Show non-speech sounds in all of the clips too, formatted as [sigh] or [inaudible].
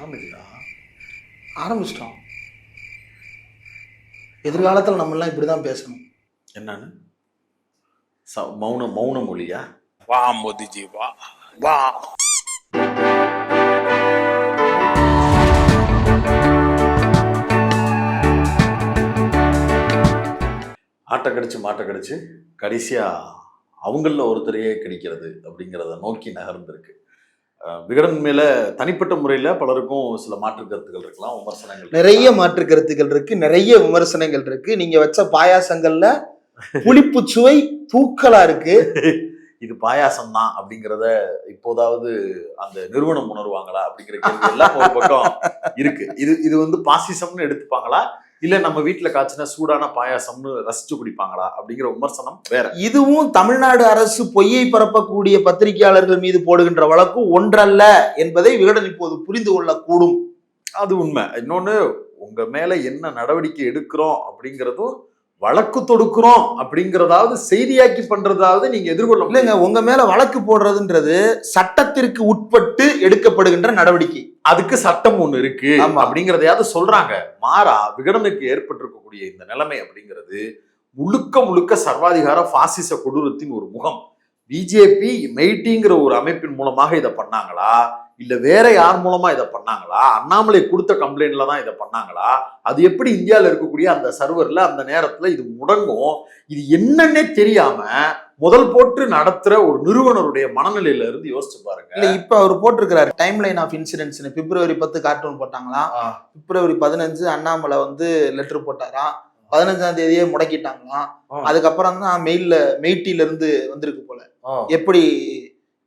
ஆரம்பிக்கலா ஆரம்பிச்சிட்டோம். எதிர்காலத்தில் நம்மெல்லாம் இப்படி தான் பேசணும். என்னன்னு? ச- மௌன மௌன மொழியா? வா மோதிஜி வா. வா. ஆட்டை கடிச்சு மாட்டை கடிச்சு கடைசியா அவங்கள ஒருத்தரையே கடிக்கிறது அப்படிங்கிறத நோக்கி நகர்ந்திருக்கு. விகடன் மேல தனிப்பட்ட முறையில பலருக்கும் சில மாற்று கருத்துக்கள் இருக்கலாம் விமர்சனங்கள் நிறைய. மாற்று கருத்துக்கள் இருக்கு நிறைய விமர்சனங்கள் இருக்கு. நீங்க வச்ச பாயாசங்கள்ல புளிப்பு சுவை தூக்கலா இருக்கு. [laughs] இது பாயாசம் தான் அப்படிங்கிறத இப்போதாவது அந்த நிறுவனம் உணர்வாங்களா அப்படிங்கிற கேள்வி எல்லாம் ஒரு பக்கம் இருக்கு. இது இது வந்து பாசிசம்னு எடுத்துப்பாங்களா? இல்ல நம்ம வீட்டுல காய்ச்சின சூடான பாயாசம்னு ரசிச்சு குடிப்பாங்களா? அப்படிங்கிற விமர்சனம் வேற. இதுவும் தமிழ்நாடு அரசு பொய்யை பரப்பக்கூடிய பத்திரிகையாளர்கள் மீது போடுகின்ற வழக்கு ஒன்றல்ல என்பதை விகடன் இப்போது புரிந்து கொள்ளக்கூடும். அது உண்மை. இன்னொன்னு உங்க மேல என்ன நடவடிக்கை எடுக்கிறோம் அப்படிங்கிறதும் வழக்கு தொடுக்கிறோம் அப்படிங்கறதாவது செய்தியாக்கி பண்றதாவது நீங்க எதிர்கொள்ள இல்லைங்க உங்க மேல வழக்கு போடுறதுன்றது சட்டத்திற்கு உட்பட்டு எடுக்கப்படுகின்ற நடவடிக்கை. அதுக்கு சட்டம் ஒண்ணு இருக்கு. அப்படிங்கறதையாவது சொல்றாங்க. மாறா விகடனுக்கு ஏற்பட்டிருக்கக்கூடிய இந்த நிலைமை அப்படிங்கிறது முழுக்க முழுக்க சர்வாதிகார பாசிச கொடூரத்தின் ஒரு முகம். பிஜேபி மெய்டிங்கிற ஒரு அமைப்பின் மூலமாக இதை பண்ணாங்களா? இல்ல வேற யார் மூலமா இதை பண்ணாங்களா? அண்ணாமலை கொடுத்த கம்ப்ளைண்ட்ல தான் இதை பண்ணாங்களா? அது எப்படி இந்தியாவில் இருக்கக்கூடிய அந்த சர்வர்ல அந்த நேரத்துல இது முடங்கும்? இது என்னன்னே தெரியாம முதல் போட்டு நடத்துற ஒரு நிறுவனருடைய மனநிலையில இருந்து யோசிச்சு பாருங்க. இல்ல இப்ப அவர் போட்டிருக்கிறாரு. டைம் லைன் ஆஃப் இன்சிடென்ட்ஸ் பிப்ரவரி பத்து கார்ட்டூன் போட்டாங்களாம். பிப்ரவரி பதினஞ்சு அண்ணாமலை வந்து லெட்டர் போட்டாராம் பதினஞ்சாம் தேதியே முடக்கிட்டாங்களாம். அதுக்கப்புறம் தான் மெயில்ல மெய்ட்டில இருந்து வந்திருக்கு போல. எப்படி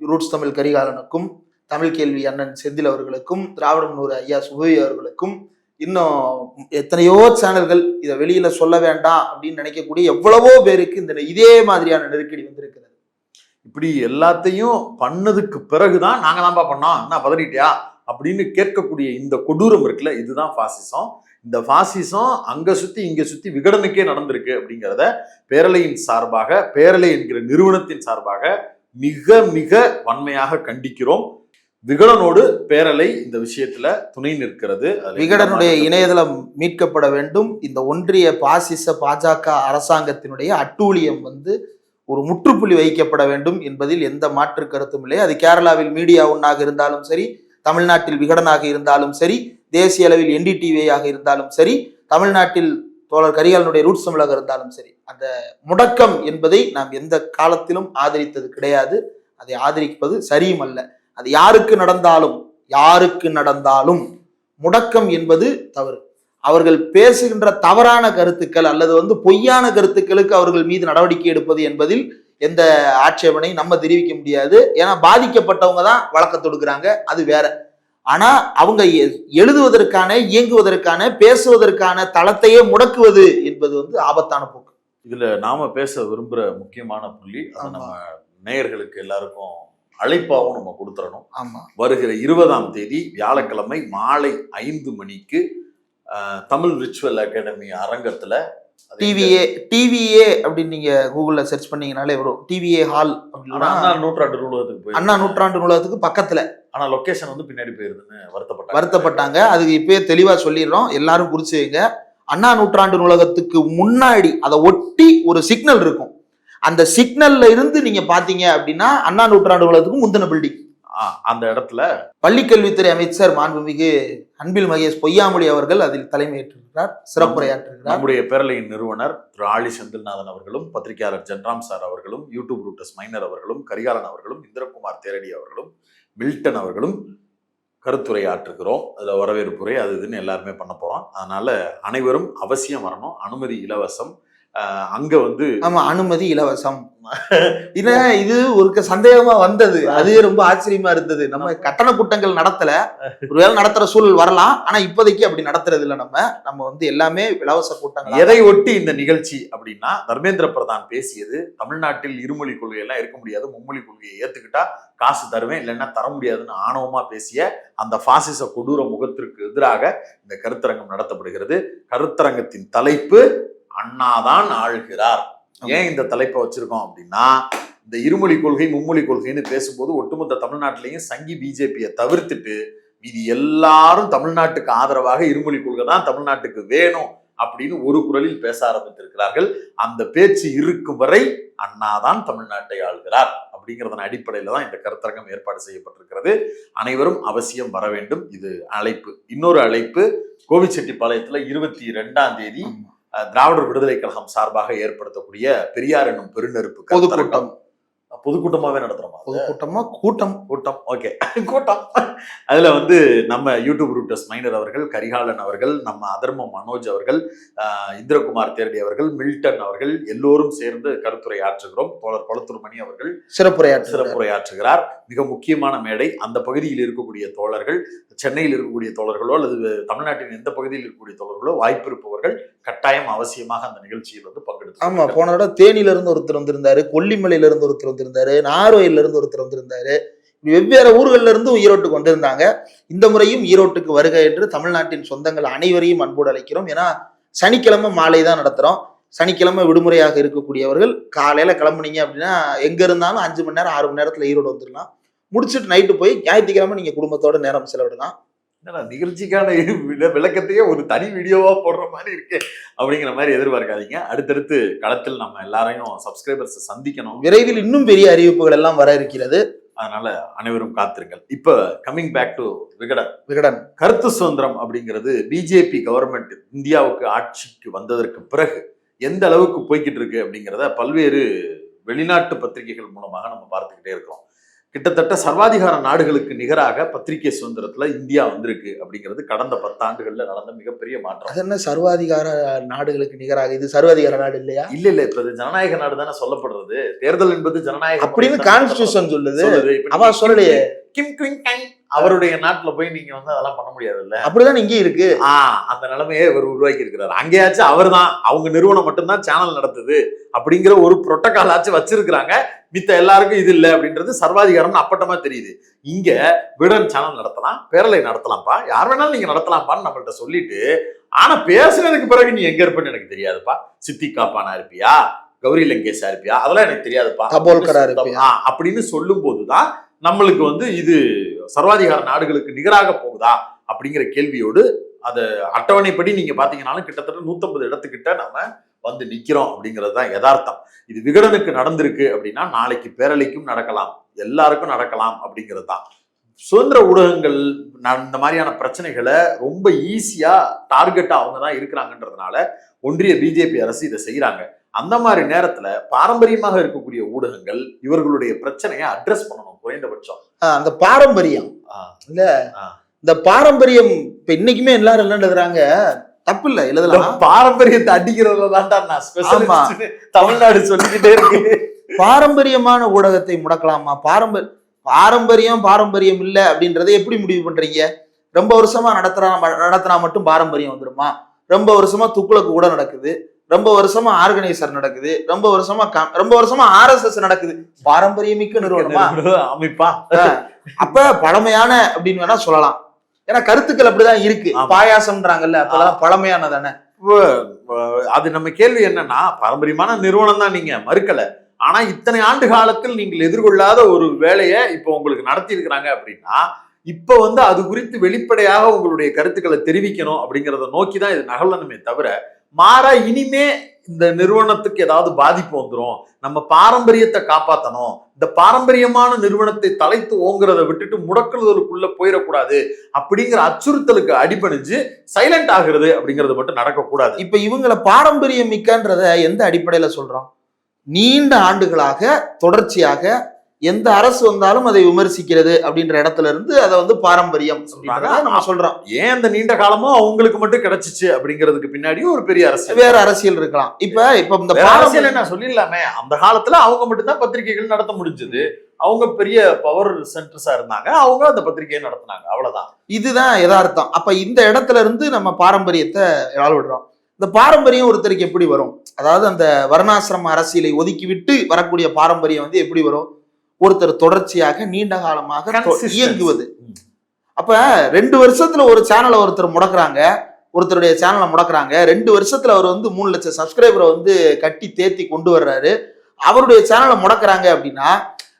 ரூட்ஸ் தமிழ் கரிகாலனுக்கும் தமிழ் கேள்வி அண்ணன் செந்தில் அவர்களுக்கும் திராவிட முன்னூறு ஐயா சுபவி அவர்களுக்கும் இன்னும் எத்தனையோ சேனல்கள் இதை வெளியில சொல்ல வேண்டாம் அப்படின்னு நினைக்கக்கூடிய எவ்வளவோ பேருக்கு இந்த இதே மாதிரியான நெருக்கடி வந்திருக்கிறது. இப்படி எல்லாத்தையும் பண்ணதுக்கு பிறகுதான் நாங்க தான்ப்பா பண்ணோம். என்ன பதறிட்டியா? அப்படின்னு கேட்கக்கூடிய இந்த கொடூரம் இருக்குல்ல இதுதான் பாசிசம் இந்த பாசிசம் அங்க சுத்தி இங்க சுத்தி விகடனுக்கே நடந்திருக்கு அப்படிங்கிறத பேரலையின் சார்பாக பேரலை என்கிற நிறுவனத்தின் சார்பாக மிக மிக வன்மையாக கண்டிக்கிறோம். விகடனோடு பேரலை இந்த விஷயத்துல துணை நிற்கிறது. விகடனுடைய இணையதளம் மீட்கப்பட வேண்டும். இந்த ஒன்றிய பாசிச பாஜக அரசாங்கத்தினுடைய அட்டூழியம் வந்து ஒரு முற்றுப்புள்ளி வைக்கப்பட வேண்டும் என்பதில் எந்த மாற்று கருத்தும் இல்லை. அது கேரளாவில் மீடியா ஒன்னாக இருந்தாலும் சரி தமிழ்நாட்டில் விகடனாக இருந்தாலும் சரி தேசிய அளவில் என்டிடிவியாக இருந்தாலும் சரி தமிழ்நாட்டில் தோழர் கரிகாலனுடைய ரூட்ஸ் தமிழாக இருந்தாலும் சரி அந்த முடக்கம் என்பதை நாம் எந்த காலத்திலும் ஆதரித்தது கிடையாது. அதை ஆதரிப்பது சரியும் அல்ல. அது யாருக்கு நடந்தாலும் யாருக்கு நடந்தாலும் முடக்கம் என்பது தவறு. அவர்கள் பேசுகின்ற தவறான கருத்துக்கள் அல்லது வந்து பொய்யான கருத்துக்களுக்கு அவர்கள் மீது நடவடிக்கை எடுப்பது என்பதில் எந்த ஆட்சேபனை நம்ம தெரிவிக்க முடியாது. ஏன்னா பாதிக்கப்பட்டவங்க தான் வழக்க தொடுக்கிறாங்க அது வேற. ஆனா அவங்க எழுதுவதற்கான இயங்குவதற்கான பேசுவதற்கான தளத்தையே முடக்குவது என்பது வந்து ஆபத்தான போக்கு. இதுல நாம பேச விரும்புற முக்கியமான புள்ளி அதை. நம்ம நேயர்களுக்கு எல்லாருக்கும் அழைப்பாவும் நம்ம கொடுத்துடணும் ஆமா. வருகிற இருபதாம் தேதி வியாழக்கிழமை மாலை ஐந்து மணிக்கு தமிழ் ரிச்சுவல் அகாடமி அரங்கத்துல டிவிஏ டிவிஏ அப்படின்னு நீங்க கூகுள்ல சர்ச் பண்ணீங்கனாலே வரும். டிவிஏ ஹால் ஆனா அண்ணா அப்படின்னா நூற்றாண்டு நூலகத்துக்கு போய் அண்ணா நூற்றாண்டு நூலகத்துக்கு பக்கத்துல. ஆனா லொகேஷன் வந்து பின்னாடி போயிருதுன்னு வருத்தப்பட்டாங்க. வருத்தப்பட்டாங்க. அதுக்கு இப்பயே தெளிவா சொல்லிடுறோம். எல்லாரும் குறிச்சு வைங்க. அண்ணா நூற்றாண்டு நூலகத்துக்கு முன்னாடி அதை ஒட்டி ஒரு சிக்னல் இருக்கும். அந்த சிக்னல்ல இருந்து நீங்க பாத்தீங்க அப்படின்னா அண்ணா நூற்றாண்டு நூலகத்துக்கு முந்தின பில்டிங் அந்த இடத்துல பள்ளிக்கல்வித்துறை அமைச்சர் மாண்புமிகு அன்பில் மகேஷ் பொய்யாமொழி அவர்கள் அதில் தலைமையேற்றிருக்கிறார் சிறப்புரையாற்றிருக்கிறார். நம்முடைய பேரலையின் நிறுவனர் திரு ஆழி செந்தில்நாதன் அவர்களும் பத்திரிகையாளர் ஜென்ராம் சார் அவர்களும் யூடியூப் ரூட்டஸ் மைனர் அவர்களும் கரிகாலன் அவர்களும் இந்திரகுமார் தேரடி அவர்களும் மில்டன் அவர்களும் கருத்துரை ஆற்றுகிறோம் அதுல வரவேற்புரை அது இதுன்னு எல்லாருமே பண்ண போறோம். அதனால அனைவரும் அவசியம் வரணும். அனுமதி இலவசம். அங்க வந்து ஆமா அனுமதி இலவசம். இல்ல இது ஒரு சந்தேகமா வந்தது. அது ரொம்ப ஆச்சரியமா இருந்தது. நம்ம கட்டண கூட்டங்கள் நடத்தல. ஒருவேளை நடத்துற சூழல் வரலாம். ஆனா இப்போதைக்கு அப்படி நடத்துறது இல்ல நம்ம. நம்ம வந்து எல்லாமே இலவச கூட்டங்கள் எதை ஒட்டி இந்த நிகழ்ச்சி அப்படின்னா தர்மேந்திர பிரதான் பேசியது தமிழ்நாட்டில் இருமொழி கொள்கை எல்லாம் இருக்க முடியாது மும்மொழி கொள்கையை ஏத்துக்கிட்டா காசு தருவேன் இல்லைன்னா தர முடியாதுன்னு ஆணவமா பேசிய அந்த பாசிச கொடூர முகத்திற்கு எதிராக இந்த கருத்தரங்கம் நடத்தப்படுகிறது. கருத்தரங்கத்தின் தலைப்பு அண்ணாதான் ஆள்கிறார். ஏன் இந்த தலைப்பை வச்சிருக்கோம் அப்படின்னா இந்த இருமொழி கொள்கை மும்மொழி கொள்கைன்னு பேசும்போது ஒட்டுமொத்த தமிழ்நாட்டிலையும் சங்கி பிஜேபியை தவிர்த்துட்டு இது எல்லாரும் தமிழ்நாட்டுக்கு ஆதரவாக இருமொழி கொள்கை தான் தமிழ்நாட்டுக்கு வேணும் அப்படின்னு ஒரு குரலில் பேச ஆரம்பித்திருக்கிறார்கள். அந்த பேச்சு இருக்கும் வரை அண்ணாதான் தமிழ்நாட்டை ஆள்கிறார் அப்படிங்கிறதன் அடிப்படையில தான் இந்த கருத்தரங்கம் ஏற்பாடு செய்யப்பட்டிருக்கிறது. அனைவரும் அவசியம் வர வேண்டும். இது அழைப்பு. இன்னொரு அழைப்பு கோவிச்செட்டிப்பாளையத்துல இருபத்தி ரெண்டாம் தேதி திராவிடர் விடுதலை கழகம் சார்பாக ஏற்படுத்தக்கூடிய பெரியார் என்னும் பெருநெருப்பு. பொதுக்கூட்டம். பொதுக்கூட்டமாவே நடத்துறோமா? பொதுக்கூட்டமா? கூட்டம். கூட்டம். ஓகே. [laughs] கூட்டம். அதுல வந்து நம்ம யூடியூப் ரூட்டர்ஸ் மைனர் அவர்கள் கரிகாலன் அவர்கள் நம்ம அதர்ம மனோஜ் அவர்கள் இந்திரகுமார் தேரடி அவர்கள் மில்டன் அவர்கள் எல்லோரும் சேர்ந்து கருத்துரை ஆற்றுகிறோம் தோழர் கொளத்தூர் மணி அவர்கள் சிறப்புரையாற்ற சிறப்புரையாற்றுகிறார். மிக முக்கியமான மேடை. அந்த பகுதியில் இருக்கக்கூடிய தோழர்கள் சென்னையில் இருக்கக்கூடிய தோழர்களோ அல்லது தமிழ்நாட்டின் எந்த பகுதியில் இருக்கக்கூடிய தோழர்களோ வாய்ப்பு இருப்பவர்கள் கட்டாயம் அவசியமாக அந்த நிகழ்ச்சியில் வந்து பங்கெடுத்து ஆமா போன தடவை தேனியில இருந்து ஒருத்தர் வந்திருந்தாரு கொல்லிமலையில இருந்து ஒருத்தர் வந்திருந்தாரு நார்வேல இருந்து ஒருத்தர் வந்திருந்தாரு. வெவ்வேறு ஊர்கள்ல இருந்தும் ஈரோட்டுக்கு வந்திருந்தாங்க. இந்த முறையும் ஈரோட்டுக்கு வருக என்று தமிழ்நாட்டின் சொந்தங்கள் அனைவரையும் அன்போடு அழைக்கிறோம். ஏன்னா சனிக்கிழமை மாலை தான் நடத்துறோம். சனிக்கிழமை விடுமுறையாக இருக்கக்கூடியவர்கள் காலையில கிளம்புனீங்க அப்படின்னா எங்க இருந்தாலும் அஞ்சு மணி நேரம் ஆறு மணி நேரத்துல ஈரோடு வந்துடலாம் முடிச்சுட்டு நைட்டு போய் ஞாயிற்றுக்கிழமை நீங்க குடும்பத்தோட நேரம் செலவிடலாம். என்னடா நிகழ்ச்சிக்கான விள- விளக்கத்தையே ஒரு தனி வீடியோவா போடுற மாதிரி இருக்கு அப்படிங்கிற மாதிரி எதிர்பார்க்காதீங்க. அடுத்தடுத்து களத்தில் நம்ம எல்லாரையும் சப்ஸ்கிரைபர்ஸ் சந்திக்கணும். விரைவில் இன்னும் பெரிய அறிவிப்புகள் எல்லாம் வர இருக்கிறது. அதனால அனைவரும் காத்திருங்கள். இப்ப coming back to Vikatan. Vikatan. கருத்து சுதந்திரம் அப்படிங்கிறது பிஜேபி கவர்மெண்ட் இந்தியாவுக்கு ஆட்சிக்கு வந்ததற்கு பிறகு எந்த அளவுக்கு போய்கிட்டு இருக்கு அப்படிங்கிறத பல்வேறு வெளிநாட்டு பத்திரிகைகள் மூலமாக நம்ம பார்த்துக்கிட்டே இருக்கிறோம். கிட்டத்தட்ட சர்வாதிகார நாடுகளுக்கு நிகராக பத்திரிகை சுதந்திரத்துல இந்தியா வந்திருக்கு அப்படிங்கிறது கடந்த பத்தாண்டுகள்ல நடந்த மிகப்பெரிய மாற்றம். அது என்ன சர்வாதிகார நாடுகளுக்கு நிகராக? இது சர்வாதிகார நாடு இல்லையா? இல்ல இல்ல இப்ப ஜனநாயக நாடு தானே சொல்லப்படுறது. தேர்தல் என்பது ஜனநாயக அப்படின்னு கான்ஸ்டியூஷன் சொல்லுது. சொல்லுது. இப்ப அவ நீங்க சொல்லலையே. கிம் கைங் அவருடைய நாட்டுல போய் நீங்க வந்து அதெல்லாம் பண்ண முடியாதுல்ல? அப்படிதான் இங்கே இருக்கு. ஆ அந்த நிலைமையை இவர் உருவாக்கி இருக்கிறாரு அங்கேயாச்சும் அவர் தான் அவங்க நிறுவனம் மட்டும்தான் சேனல் நடத்துது அப்படிங்கிற ஒரு புரோட்டோகால் ஆச்சும் வச்சிருக்கிறாங்க. மித்த எல்லாருக்கும் இது இல்லை அப்படின்றது சர்வாதிகாரம்னு அப்பட்டமா தெரியுது. இங்க விடன் சேனல் நடத்தலாம் பேரலை நடத்தலாம்ப்பா. யார் வேணாலும் நீங்க நடத்தலாம்ப்பான்னு நம்மள்ட்ட சொல்லிட்டு ஆனா பேசுனதுக்கு பிறகு நீ எங்க இருப்பேன்னு எனக்கு தெரியாதுப்பா. சித்தி காப்பானா இருப்பியா கௌரி லங்கேஷா இருப்பியா அதெல்லாம் எனக்கு தெரியாதுப்பா. அப்படின்னு சொல்லும் போதுதான் நம்மளுக்கு வந்து இது சர்வாதிகார நாடுகளுக்கு நிகராக போகுதா அப்படிங்கிற கேள்வியோடு அது அட்டவணைப்படி நீங்க பாத்தீங்கன்னாலும் கிட்டத்தட்ட நூத்தம்பது இடத்துக்கிட்ட நம்ம வந்து நிக்கிறோம் அப்படிங்கிறது தான் யதார்த்தம். இது விகடனுக்கு நடந்திருக்கு அப்படின்னா நாளைக்கு பேரலைக்கும் நடக்கலாம் எல்லாருக்கும் நடக்கலாம் அப்படிங்கிறது தான். சுதந்திர ஊடகங்கள் இந்த மாதிரியான பிரச்சனைகளை ரொம்ப ஈஸியா டார்கெட்டா அவங்க தான் இருக்கிறாங்கன்றதுனால ஒன்றிய பிஜேபி அரசு இதை செய்யறாங்க அந்த மாதிரி நேரத்துல பாரம்பரியமாக இருக்கக்கூடிய ஊடகங்கள் இவர்களுடைய பிரச்சனையை அட்ரஸ் பண்ணணும். குறைந்தபட்சம். அந்த பாரம்பரியம். இல்ல. இந்த பாரம்பரியம் இப்ப இன்னைக்குமே எல்லாரும் என்ன எழுதுறாங்க? தப்பு இல்ல எழுதலாம் பாரம்பரியத்தை அடிக்கிறதுல தான்டா நான் ஸ்பெஷலிஸ்ட் தமிழ்நாடு சொல்லிக்கிட்டே இருக்கு. பாரம்பரியமான ஊடகத்தை முடக்கலாமா? பாரம்பரிய பாரம்பரியம் பாரம்பரியம் இல்ல அப்படின்றதை எப்படி முடிவு பண்றீங்க? ரொம்ப வருஷமா நடத்துறா நடத்தினா மட்டும் பாரம்பரியம் வந்துருமா? ரொம்ப வருஷமா துக்குளக்கு கூட நடக்குது. ரொம்ப வருஷமா ஆர்கனைசர் நடக்குது. ரொம்ப வருஷமா ரொம்ப வருஷமா ஆர்எஸ்எஸ் நடக்குது. பாரம்பரியமிக்க நிறுவனமா? அமைப்பா? அப்ப பழமையான அப்படின்னு வேணா சொல்லலாம். ஏன்னா கருத்துக்கள் அப்படிதான் இருக்கு. பாயாசம்ன்றாங்கல்ல அப்பெல்லாம் பழமையானதானே? அது நம்ம கேள்வி என்னன்னா பாரம்பரியமான நிறுவனம் தான் நீங்க மறுக்கல. ஆனா இத்தனை ஆண்டு காலத்தில் நீங்கள் எதிர்கொள்ளாத ஒரு வேலையை இப்போ உங்களுக்கு நடத்தி இருக்கிறாங்க அப்படின்னா இப்ப வந்து அது குறித்து வெளிப்படையாக உங்களுடைய கருத்துக்களை தெரிவிக்கணும் அப்படிங்கறத நோக்கி தான் இது நகலணுமே தவிர மாறா இனிமே இந்த நிறுவனத்துக்கு ஏதாவது பாதிப்பு வந்துடும் நம்ம பாரம்பரியத்தை காப்பாற்றணும் இந்த பாரம்பரியமான நிறுவனத்தை தலைத்து ஓங்குறத விட்டுட்டு முடக்குதலுக்குள்ள போயிடக்கூடாது அப்படிங்கிற அச்சுறுத்தலுக்கு அடிபணிஞ்சு சைலண்ட் ஆகுறது அப்படிங்கிறது மட்டும் நடக்கக்கூடாது. இப்ப இவங்களை பாரம்பரியம் மிக்கன்றத எந்த அடிப்படையில சொல்றோம் நீண்ட ஆண்டுகளாக தொடர்ச்சியாக எந்த அரசு வந்தாலும் அதை விமர்சிக்கிறது அப்படின்ற இடத்துல இருந்து அதை வந்து பாரம்பரியம் நம்ம சொல்றோம். ஏன் அந்த நீண்ட காலமும் அவங்களுக்கு மட்டும் கிடைச்சிச்சு அப்படிங்கிறதுக்கு பின்னாடியும் ஒரு பெரிய அரசியல். வேற அரசியல் இருக்கலாம். இப்ப இப்ப இந்த அரசியல் என்ன? சொல்லிடலாமே. அந்த காலத்துல அவங்க மட்டும்தான் பத்திரிகைகள் நடத்த முடிஞ்சது. அவங்க பெரிய பவர் சென்டர்ஸா இருந்தாங்க. அவங்க அந்த பத்திரிகையை நடத்தினாங்க. அவ்வளவுதான். இதுதான் யதார்த்தம். அப்ப இந்த இடத்துல இருந்து நம்ம பாரம்பரியத்தை விடுறோம் இந்த பாரம்பரியம் ஒருத்தருக்கு எப்படி வரும்? அதாவது அந்த வர்ணாசிரம அரசியலை ஒதுக்கி விட்டு வரக்கூடிய பாரம்பரியம் வந்து எப்படி வரும்? ஒருத்தர் தொடர்ச்சியாக நீண்ட காலமாக. இயங்குவது. அப்ப ரெண்டு வருஷத்துல ஒரு சேனலை ஒருத்தர் முடக்குறாங்க ஒருத்தருடைய சேனலை முடக்குறாங்க ரெண்டு வருஷத்துல அவர் வந்து மூணு லட்சம் சப்ஸ்கிரைபரை வந்து கட்டி தேத்தி கொண்டு வர்றாரு அவருடைய சேனலை முடக்குறாங்க அப்படின்னா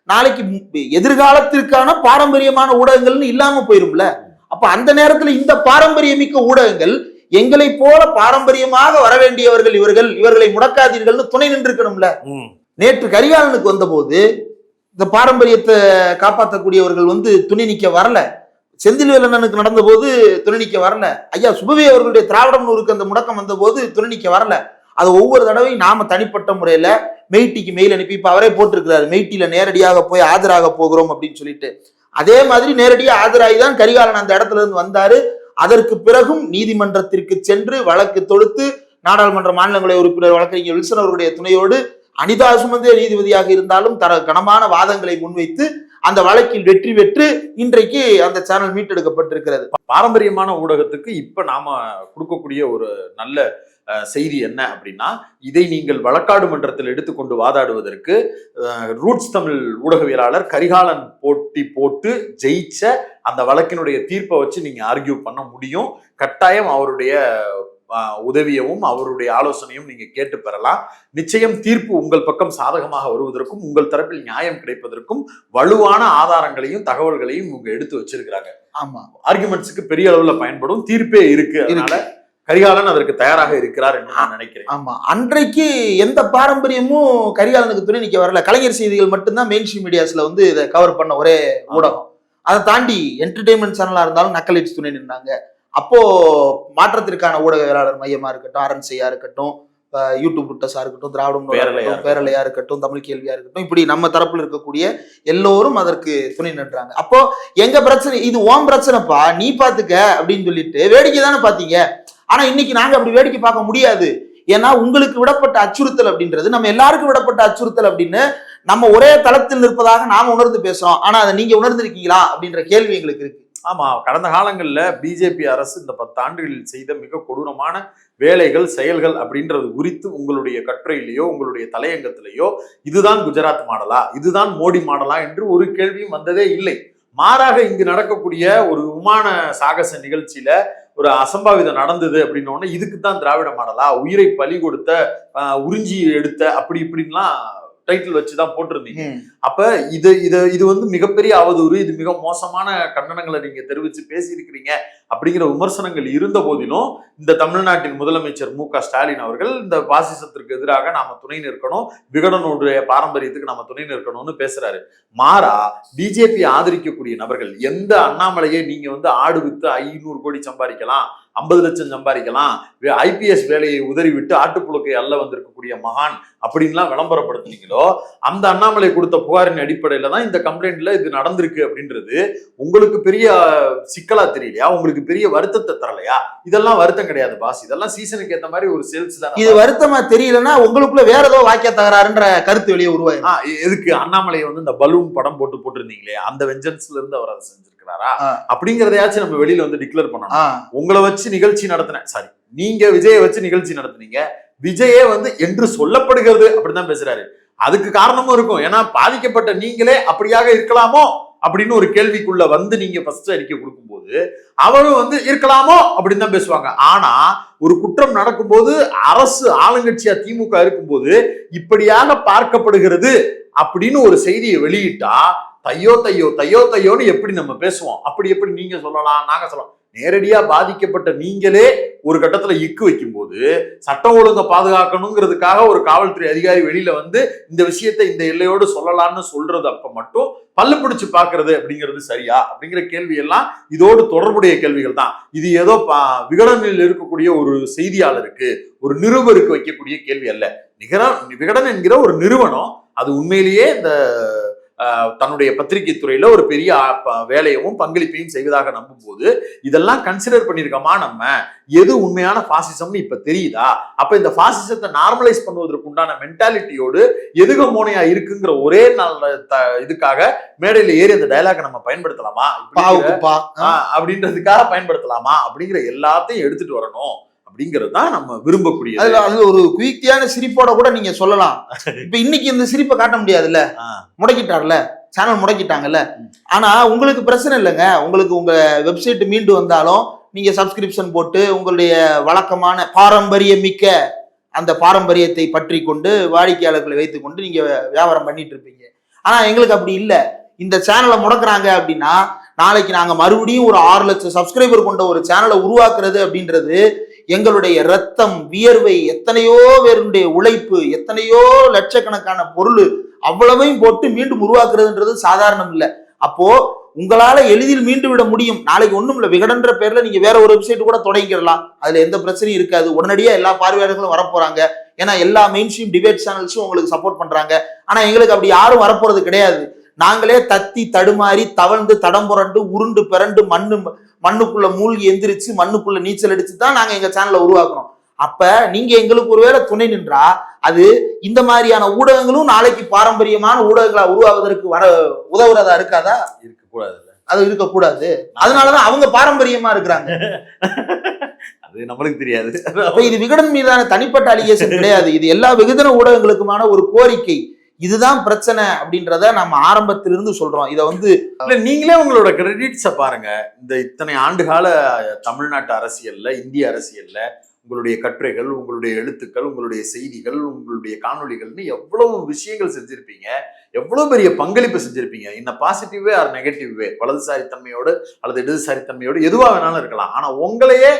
நாளைக்கு எதிர்காலத்திற்கான பாரம்பரியமான ஊடகங்கள்னு இல்லாம போயிரும்ல அப்ப அந்த நேரத்துல இந்த பாரம்பரியமிக்க ஊடகங்கள் எங்களை போல பாரம்பரியமாக வர வேண்டியவர்கள் இவர்கள் இவர்களை முடக்காதீர்கள்னு துணை நின்றுக்கணும்ல. நேற்று கரிகாலனுக்கு வந்தபோது இந்த பாரம்பரியத்தை காப்பாற்றக்கூடியவர்கள் வந்து துணி நிற்க வரல. செந்தில்வேலண்ணனுக்கு நடந்தபோது துணை நிற்க வரல. ஐயா சுபவி அவர்களுடைய திராவிடம்னூருக்கு அந்த முடக்கம் வந்தபோது துணி நிற்க வரல. அது ஒவ்வொரு தடவையும் நாம தனிப்பட்ட முறையில மெய்ட்டிக்கு மெயில் அனுப்பி இப்ப அவரே போட்டிருக்கிறாரு. மெய்ட்டில நேரடியாக போய் ஆஜராக போகிறோம் அப்படின்னு சொல்லிட்டு. அதே மாதிரி நேரடியாக ஆஜராகி தான் கரிகாலன் அந்த இடத்துல இருந்து வந்தாரு. அதற்கு பிறகும் நீதிமன்றத்திற்கு சென்று வழக்கு தொடுத்து நாடாளுமன்ற மாநிலங்களவை உறுப்பினர் வழக்கறிஞர் வில்சன் அவருடைய துணையோடு அனிதா சுமந்தே நீதிபதியாக இருந்தாலும் தர கனமான வாதங்களை முன்வைத்து அந்த வழக்கில் வெற்றி பெற்று இன்றைக்கு அந்த சேனல் மீட்டெடுக்கப்பட்டிருக்கிறது. பாரம்பரியமான ஊடகத்துக்கு இப்ப நாம கொடுக்கக்கூடிய ஒரு நல்ல செய்தி என்ன அப்படின்னா இதை நீங்கள் வழக்காடு மன்றத்தில் எடுத்துக்கொண்டு வாதாடுவதற்கு ரூட்ஸ் தமிழ் ஊடகவியலாளர் கரிகாலன் போட்டி போட்டு ஜெயிச்ச அந்த வழக்கினுடைய தீர்ப்பை வச்சு நீங்க ஆர்கியூ பண்ண முடியும். கட்டாயம் அவருடைய உதவியவும் அவருடைய ஆலோசனையும் நீங்க கேட்டு பெறலாம். நிச்சயம் தீர்ப்பு உங்கள் பக்கம் சாதகமாக வருவதற்கும் உங்கள் தரப்பில் நியாயம் கிடைப்பதற்கும் வலுவான ஆதாரங்களையும் தகவல்களையும் இவங்க எடுத்து வச்சிருக்கிறாங்க. ஆமா. ஆர்குமெண்ட்ஸுக்கு பெரிய அளவுல பயன்படும். தீர்ப்பே இருக்கு. அதனால கரிகாலன் அதற்கு தயாராக இருக்கிறார் என்று நான் நினைக்கிறேன். ஆமா. அன்றைக்கு எந்த பாரம்பரியமும் கரிகாலனுக்கு துணை நிக்க வரல. கலைஞர் செய்திகள் மட்டும்தான் மெயின் ஸ்ட்ரீம் மீடியாஸ்ல வந்து இதை கவர் பண்ண ஒரே ஊடகம். அதை தாண்டி என்டர்டெயின்மெண்ட் சேனலா இருந்தாலும் நக்கலைட்ஸ் துணை நின்றாங்க அப்போ மாற்றத்திற்கான ஊடகவியலாளர் மையமா இருக்கட்டும் ஆர்என்சியா இருக்கட்டும் யூடியூப் ருட்டஸா இருக்கட்டும் திராவிடம் பேரலையா இருக்கட்டும் தமிழ் கேள்வியா இருக்கட்டும் இப்படி நம்ம தரப்புல இருக்கக்கூடிய எல்லோரும் அதற்கு துணை நின்றாங்க. அப்போ எங்க பிரச்சனை இது ஓம் பிரச்சனைப்பா நீ பாத்துக்க அப்படின்னு சொல்லிட்டு வேடிக்கை தானே பாத்தீங்க. ஆனா இன்னைக்கு நாங்க அப்படி வேடிக்கை பார்க்க முடியாது. ஏன்னா உங்களுக்கு விடப்பட்ட அச்சுறுத்தல் அப்படின்றது நம்ம எல்லாருக்கும் விடப்பட்ட அச்சுறுத்தல் அப்படின்னு நம்ம ஒரே தளத்தில் நிற்பதாக நாம உணர்ந்து பேசுறோம். ஆனா அதை நீங்க உணர்ந்திருக்கீங்களா அப்படின்ற கேள்வி எங்களுக்கு இருக்கு. ஆமாம் கடந்த காலங்களில் பிஜேபி அரசு இந்த பத்து ஆண்டுகளில் செய்த மிக கொடூரமான வேலைகள் செயல்கள் அப்படின்றது குறித்து உங்களுடைய கட்டுரையிலேயோ உங்களுடைய தலையங்கத்திலேயோ இதுதான் குஜராத் மாடலா இதுதான் மோடி மாடலா என்று ஒரு கேள்வியும் வந்ததே இல்லை. மாறாக இங்கு நடக்கக்கூடிய ஒரு விமான சாகச நிகழ்ச்சியில ஒரு அசம்பாவிதம் நடந்தது அப்படின்னோடனே இதுக்கு தான் திராவிட மாடலா உயிரை பலி கொடுத்த உறிஞ்சி எடுத்த அப்படி இப்படின்லாம் டைட்டில் வச்சு தான் போட்டிருந்தீங்க அப்ப இது இது இது வந்து மிகப்பெரிய அவதூறு இது மிக மோசமான கண்டனங்களை நீங்க தெரிவிச்சு பேசியிருக்கிறீங்க அப்படிங்கிற விமர்சனங்கள் இருந்த போதிலும் இந்த தமிழ்நாட்டின் முதலமைச்சர் மு க ஸ்டாலின் அவர்கள் இந்த பாசிசத்திற்கு எதிராக நாம துணை நிற்கணும் விகடனுடைய பாரம்பரியத்துக்கு நாம துணை நிற்கணும்னு பேசுறாரு. மாறா பிஜேபி ஆதரிக்கக்கூடிய நபர்கள் எந்த அண்ணாமலையை நீங்க வந்து ஆடு வித்து ஐநூறு கோடி சம்பாதிக்கலாம் ஐம்பது லட்சம் சம்பாதிக்கலாம். ஐபிஎஸ் வேலையை உதறிவிட்டு ஆட்டுப்புழுக்கை அல்ல வந்திருக்கக்கூடிய மகான் அப்படின்லாம் விளம்பரப்படுத்துனீங்களோ அந்த அண்ணாமலை கொடுத்த புகாரின் அடிப்படையில தான் இந்த கம்ப்ளைண்ட்ல இது நடந்திருக்கு அப்படின்றது. உங்களுக்கு பெரிய சிக்கலா தெரியலையா? உங்களுக்கு பெரிய வருத்தத்தை தரலையா? இதெல்லாம் வருத்தம் கிடையாது பாஸ். இதெல்லாம் சீசனுக்கு ஏத்த மாதிரி ஒரு சேல்ஸ் தான். இது வருத்தமா தெரியலன்னா உங்களுக்குள்ள வேற ஏதோ வாக்கிய தகராறுன்ற கருத்து வெளியே எ- எதுக்கு? அண்ணாமலை வந்து இந்த பலூன் படம் போட்டு போட்டிருந்தீங்களே அந்த வெஞ்சன்ஸ்ல இருந்து அவர் அதை செஞ்சிருக்கிறாரா ஆ. அப்படிங்கறதையாச்சும் நம்ம வெளியில வந்து டிக்ளேர் பண்ணணும். உங்களை வச்சு நிகழ்ச்சி நடத்தினேன். சாரி நீங்க விஜயை வச்சு நிகழ்ச்சி நடத்துனீங்க. விஜயே வந்து என்று சொல்லப்படுகிறது அப்படிதான் பேசுறாரு. அதுக்கு காரணமும் இருக்கும். ஏன்னா பாதிக்கப்பட்ட நீங்களே அப்படியாக இருக்கலாமோ அப்படின்னு ஒரு கேள்விக்குள்ள வந்து நீங்க ஃபர்ஸ்ட் அறிக்கை கொடுக்கும்போது அவரும் வந்து இருக்கலாமோ அப்படின்னு தான் பேசுவாங்க. ஆனா ஒரு குற்றம் நடக்கும்போது அரசு ஆளுங்கட்சியா திமுக இருக்கும்போது இப்படியாக பார்க்கப்படுகிறது அப்படின்னு ஒரு செய்தியை வெளியிட்டா தையோ தையோ தையோ தையோன்னு எப்படி நம்ம பேசுவோம்? அப்படி எப்படி நீங்க சொல்லலாம் நாங்க சொல்லலாம். நேரடியா பாதிக்கப்பட்ட நீங்களே ஒரு கட்டத்துல இக்கு வைக்கும்போது சட்டம் ஒழுங்கை பாதுகாக்கணுங்கிறதுக்காக ஒரு காவல்துறை அதிகாரி வெளியில வந்து இந்த விஷயத்த இந்த எல்லையோடு சொல்லலாம்னு சொல்றது அப்ப மட்டும் பல்லு பிடிச்சு பாக்குறது அப்படிங்கிறது சரியா? அப்படிங்கிற கேள்வி எல்லாம் இதோடு தொடர்புடைய கேள்விகள் தான். இது ஏதோ பா- விகடனில் இருக்கக்கூடிய ஒரு செய்தியாளருக்கு ஒரு நிருபருக்கு வைக்கக்கூடிய கேள்வி அல்ல. நிகர விகடன் என்கிற ஒரு நிறுவனம் அது உண்மையிலேயே இந்த தன்னுடைய பத்திரிகை துறையில ஒரு பெரிய வேலையவும் பங்களிப்பையும் செய்வதாக நம்பும்போது இதெல்லாம் கன்சிடர் பண்ணியிருக்கோமா நம்ம? எது உண்மையான பாசிசம்னு இப்ப தெரியுதா? அப்ப இந்த பாசிசத்தை நார்மலைஸ் பண்ணுவதற்கு உண்டான மென்டாலிட்டியோடு எதுக மோனையா இருக்குங்கிற ஒரே த- இதுக்காக மேடையில ஏறி அந்த டயலாக நம்ம பயன்படுத்தலாமா? அப்படின்றதுக்காக பயன்படுத்தலாமா? அப்படிங்கிற எல்லாத்தையும் எடுத்துட்டு வரணும். அப்படிங்கிறது தான் நம்ம விரும்பக்கூடியது. அதுல அதுல ஒரு குயிக்தியான சிரிப்போட கூட நீங்க சொல்லலாம். இப்ப இன்னைக்கு இந்த சிரிப்பை காட்ட முடியாதுல்ல. முடக்கிட்டார்ல? சேனல் முடக்கிட்டாங்கல்ல. ஆனா உங்களுக்கு பிரச்சனை இல்லைங்க. உங்களுக்கு உங்க வெப்சைட் மீண்டு வந்தாலும் நீங்க சப்ஸ்கிரிப்ஷன் போட்டு உங்களுடைய வழக்கமான பாரம்பரிய மிக்க அந்த பாரம்பரியத்தை பற்றி கொண்டு வாடிக்கையாளர்களை வைத்துக் கொண்டு நீங்க வியாபாரம் பண்ணிட்டு இருப்பீங்க. ஆனா எங்களுக்கு அப்படி இல்லை. இந்த சேனலை முடக்குறாங்க அப்படின்னா நாளைக்கு நாங்க மறுபடியும் ஒரு ஆறு லட்சம் சப்ஸ்கிரைபர் கொண்ட ஒரு சேனலை உருவாக்குறது அப்படின்றது எங்களுடைய ரத்தம் வியர்வை எத்தனையோ பேருடைய உழைப்பு எத்தனையோ லட்சக்கணக்கான பொருள் அவ்வளவையும் போட்டு மீண்டும் உருவாக்குறதுன்றது சாதாரணம் இல்லை. அப்போ உங்களால எளிதில் மீண்டு விட முடியும். நாளைக்கு ஒன்றும் இல்லை விகடன்ற பேர்ல நீங்க வேற ஒரு வெப்சைட் கூட தொடங்கிடலாம். அதுல எந்த பிரச்சனையும் இருக்காது. உடனடியா எல்லா பார்வையாளர்களும் வரப்போறாங்க. ஏன்னா எல்லா மெயின் ஸ்ட்ரீம் டிபேட் சேனல்ஸும் உங்களுக்கு சப்போர்ட் பண்றாங்க. ஆனா எங்களுக்கு அப்படி யாரும் வரப்போறது கிடையாது. நாங்களே தத்தி தடுமாறி தவழ்ந்து தடம் புரண்டு உருண்டு பிறண்டு மண்ணு மண்ணுக்குள்ள மூழ்கி எந்திரிச்சு மண்ணுக்குள்ள நீச்சல் அடிச்சு தான் நாங்க எங்க சேனலை உருவாக்குறோம் அப்ப நீங்க எங்களுக்கு ஒருவேளை துணை நின்றா அது இந்த மாதிரியான ஊடகங்களும் நாளைக்கு பாரம்பரியமான ஊடகங்களா உருவாவதற்கு வர உதவுறதா இருக்காதா? இருக்கக்கூடாது அது இருக்கக்கூடாது. அதனாலதான் அவங்க பாரம்பரியமா இருக்கிறாங்க. [laughs] அது நம்மளுக்கு தெரியாது. இது விகடன் மீதான தனிப்பட்ட அலிகேஷன் கிடையாது. இது எல்லா வெகுஜன ஊடகங்களுக்குமான ஒரு கோரிக்கை. இதுதான் பிரச்சனை அப்படின்றத நம்ம ஆரம்பத்திலிருந்து சொல்றோம். இதை வந்து நீங்களே உங்களோட கிரெடிட்ஸை பாருங்க. இந்த இத்தனை ஆண்டுகால தமிழ்நாட்டு அரசியல்ல இந்திய அரசியல்ல உங்களுடைய கட்டுரைகள் உங்களுடைய எழுத்துக்கள் உங்களுடைய செய்திகள் உங்களுடைய காணொளிகள்னு எவ்வளவு விஷயங்கள் செஞ்சிருப்பீங்க. எவ்வளவு பெரிய பங்களிப்பு செஞ்சிருப்பீங்க. இந்த positive way or negative way வலதுசாரி தன்மையோடு அல்லது இடதுசாரி தன்மையோடு வேணாலும் இருக்கலாம். ஆனா உங்களையே